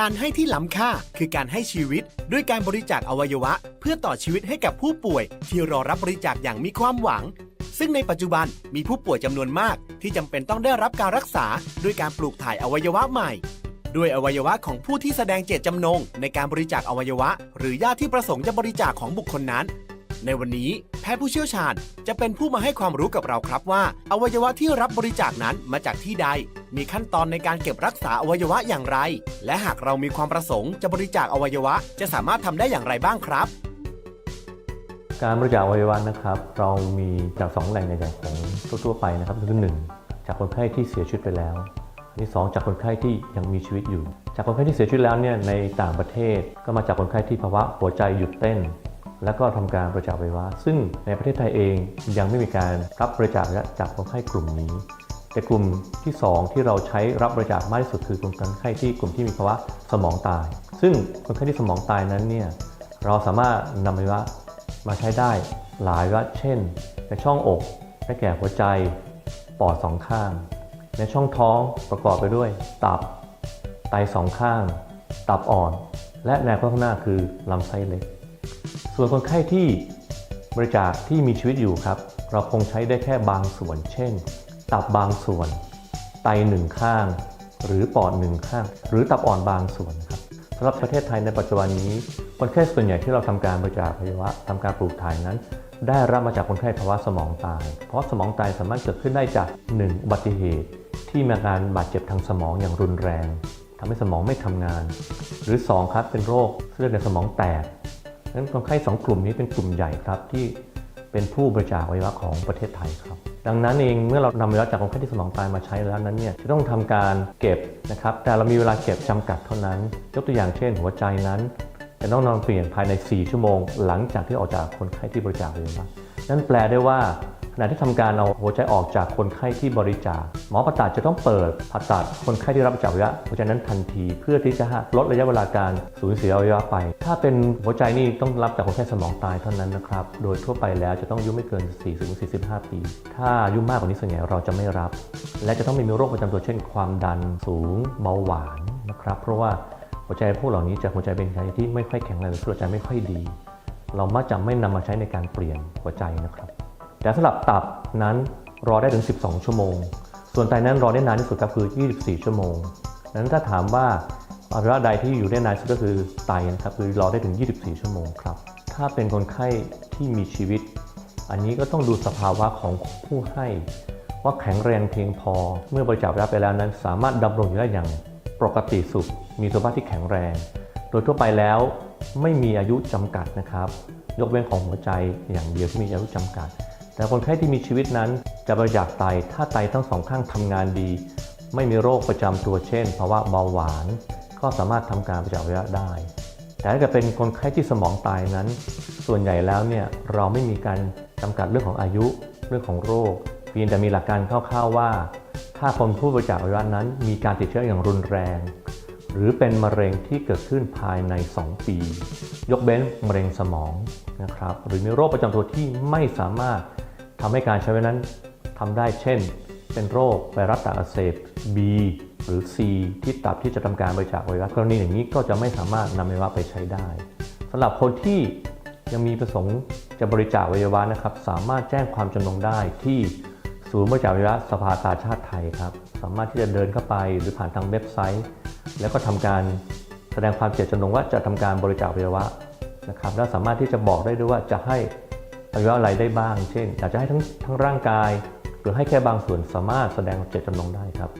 การให้ที่ล้ำค่าคือการให้ชีวิต ด้วยการบริจาคอวัยวะ เพื่อต่อชีวิตให้กับผู้ป่วย ที่รอรับบริจาคอย่างมีความหวัง ซึ่งในปัจจุบันมีผู้ป่วยจำนวนมาก ที่จำเป็นต้องได้รับการรักษา ด้วยการปลูกถ่ายอวัยวะใหม่ ด้วยอวัยวะของผู้ที่แสดงเจตจำนง ในการบริจาคอวัยวะ หรือญาติที่ประสงค์จะบริจาคของบุคคลนั้น ในวันนี้แพทย์ผู้เชี่ยวชาญจะเป็นผู้มาให้ความรู้กับเราครับว่า อวัยวะที่รับบริจาคนั้นมาจากที่ใด มีขั้นตอนในการเก็บรักษาอวัยวะอย่างไร และหากเรามีความประสงค์จะบริจาคอวัยวะจะสามารถทำได้อย่างไรบ้างครับ การบริจาคอวัยวะนะครับ เรามีจากสองแหล่งใหญ่ๆของทั่วๆไปนะครับคือหนึ่งจากคนไข้ที่เสียชีวิตไปแล้วอันที่สองจากคนไข้ที่ยังมีชีวิตอยู่ จากคนไข้ที่เสียชีวิตแล้วเนี่ยในต่างประเทศก็มาจากคนไข้ที่ภาวะหัวใจหยุดเต้น แล้วก็ทำการบริจาคอวัยวะซึ่งในประเทศไทยเองยังไม่มีการรับบริจาคจากคนไข้กลุ่มนี้ แต่กลุ่มที่ 2 ที่เราใช้รับบริจาคมากที่สุดคือกลุ่มคนไข้ที่กลุ่มที่มีภาวะสมองตาย ซึ่งคนไข้ที่สมองตายนั้นเนี่ยเราสามารถนำอวัยวะมาใช้ได้หลายวะเช่น ในช่องอกได้แก่หัวใจ ปอดสองข้าง ในช่องท้องประกอบไปด้วย ตับ ไตสองข้าง ตับอ่อน และแนวข้างหน้าคือลำไส้เล็ก ส่วนคนไข้ที่บริจาคที่มีชีวิตอยู่ครับ เราคงใช้ได้แค่บางส่วน เช่น ตับบางส่วน ไตหนึ่งข้าง หรือปอดหนึ่งข้าง หรือตับอ่อนบางส่วนครับสำหรับประเทศไทยในปัจจุบันนี้ คนไข้ส่วนใหญ่ที่เราทำการบริจาคอวัยวะทำการปลูกถ่ายนั้น ได้รับมาจากคนไข้ภาวะสมองตาย เพราะสมองตายสามารถเกิดขึ้นได้จาก 1. อุบัติเหตุ ที่มีอาการบาดเจ็บทางสมองอย่างรุนแรงทำให้สมองไม่ทำงาน หรือ 2 ครับเป็นโรคเลือดในสมองแตก นั้นคนไข้สองกลุ่มนี้เป็นกลุ่มใหญ่ครับที่เป็นผู้บริจาคอวัยวะของประเทศไทยครับ ดังนั้นเองเมื่อเรานำอวัยวะจากคนไข้ที่สมองตายมาใช้แล้วนั้นเนี่ยจะต้องทำการเก็บนะครับ แต่เรามีเวลาเก็บจำกัดเท่านั้น ยกตัวอย่างเช่น หัวใจนั้น จะต้องนอนเปลี่ยนภายใน 4 ชั่วโมง หลังจากที่ออกจากคนไข้ที่บริจาคอวัยวะนั่นแปลได้ว่า ขณะที่ทำการเอาหัวใจออกจากคนไข้ที่บริจาคหมอผ่าตัดจะต้องเปิดผ่าตัดคนไข้ที่รับบริจาคอวัยวะหัวใจนั้นทันทีเพื่อที่จะลดระยะเวลาการสูญเสียอวัยวะไป ถ้าเป็นหัวใจนี่ต้องรับจากคนไข้สมองตายเท่านั้นนะครับโดยทั่วไปแล้วจะต้องอายุไม่เกิน 4-45 ปี ถ้าอายุมากกว่านี้ส่วนใหญ่เราจะไม่รับ และจะต้องมีโรคประจำตัวเช่น ความดันสูงเบาหวานนะครับเพราะว่าหัวใจพวกเหล่านี้จะหัวใจเป็นหัวใจที่ไม่ค่อยแข็งแรงหรือหัวใจไม่ค่อยดี เรามักจะไม่นำมาใช้ในการเปลี่ยนหัวใจนะครับ แต่สำหรับตับนั้นรอได้ถึง 12 ชั่วโมง ส่วนไตนั้นรอได้นานที่สุดก็คือ 24 ชั่วโมงดังนั้นถ้าถามว่าอวัยวะใดที่อยู่ได้นานที่สุดก็คือไตนะครับคือรอได้ถึง 24 ชั่วโมงครับ ถ้าเป็นคนไข้ที่มีชีวิต อันนี้ก็ต้องดูสภาวะของผู้ให้ว่าแข็งแรงเพียงพอ เมื่อบริจาครับไปแล้วนั้น สามารถดำรงอยู่ได้อย่างปกติสุข มีสุขภาพที่แข็งแรง โดยทั่วไปแล้วไม่มีอายุจำกัดนะครับ ยกเว้นของหัวใจอย่างเดียวที่มีอายุจำกัด แต่คนไข้ที่มีชีวิตนั้นจะบริจาคไตถ้าไตทั้งสองข้างทำงานดี ไม่มีโรคประจำตัวเช่นภาวะเบาหวาน ก็สามารถทำการบริจาคอวัยวะได้ แต่ถ้าเกิดเป็นคนไข้ที่สมองตายนั้น ส่วนใหญ่แล้วเนี่ยเราไม่มีการจำกัดเรื่องของอายุเรื่องของโรคเพียงแต่มีหลักการคร่าวๆว่า ถ้าคนผู้บริจาคอวัยวะนั้น มีการติดเชื้ออย่างรุนแรง หรือเป็นมะเร็งที่เกิดขึ้นภายใน 2 ปี ยกเว้นมะเร็งสมองนะครับหรือมีโรคประจำตัวที่ไม่สามารถ ทำให้การใช้ไว้นั้นทำได้เช่น เป็นโรคไวรัสตับอักเสบ B หรือ C ที่ตับที่จะทำการบริจาคอวัยวะกรณีอย่างนี้ก็จะไม่สามารถนำอวัยวะไปใช้ได้สำหรับคนที่ยังมีประสงค์จะบริจาคอวัยวะนะครับ สามารถแจ้งความจำนงได้ที่ศูนย์บริจาคอวัยวะสภากาชาติไทยครับ สามารถที่จะเดินเข้าไปหรือผ่านทางเว็บไซต์ แล้วก็ทำการแสดงความเจตจำนงว่าจะทำการบริจาคอวัยวะนะครับ และสามารถที่จะบอกได้ด้วยว่าจะให้ อวัยวะอะไรได้บ้าง เช่นอยากจะให้ทั้งทั้งร่างกาย หรือให้แค่บางส่วนสามารถแสดงเจตจำนงได้ครับ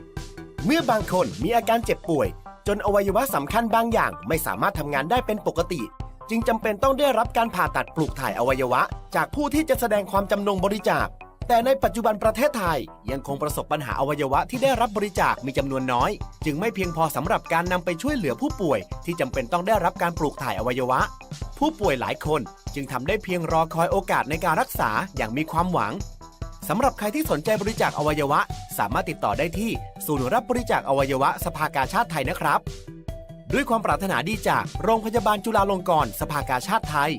เมื่อบางคนมีอาการเจ็บป่วย จนอวัยวะสำคัญบางอย่างไม่สามารถทำงานได้เป็นปกติ จึงจำเป็นต้องได้รับการผ่าตัดปลูกถ่ายอวัยวะ จากผู้ที่จะแสดงความจำนงบริจาค แต่ในปัจจุบันประเทศไทยยังคงประสบปัญหาอวัยวะที่ได้รับบริจาคมีจำนวนน้อย จึงไม่เพียงพอสำหรับการนำไปช่วยเหลือผู้ป่วย ที่จำเป็นต้องได้รับการปลูกถ่ายอวัยวะ ผู้ป่วยหลายคนจึงทำได้เพียงรอคอยโอกาสในการรักษาอย่างมีความหวังสำหรับใครที่สนใจบริจาคอวัยวะ สามารถติดต่อได้ที่ศูนย์รับบริจาคอวัยวะสภากาชาติไทยนะครับ ด้วยความปรารถนาดีจากโรงพยาบาลจุฬาลงกรณ์สภากาชาติไทย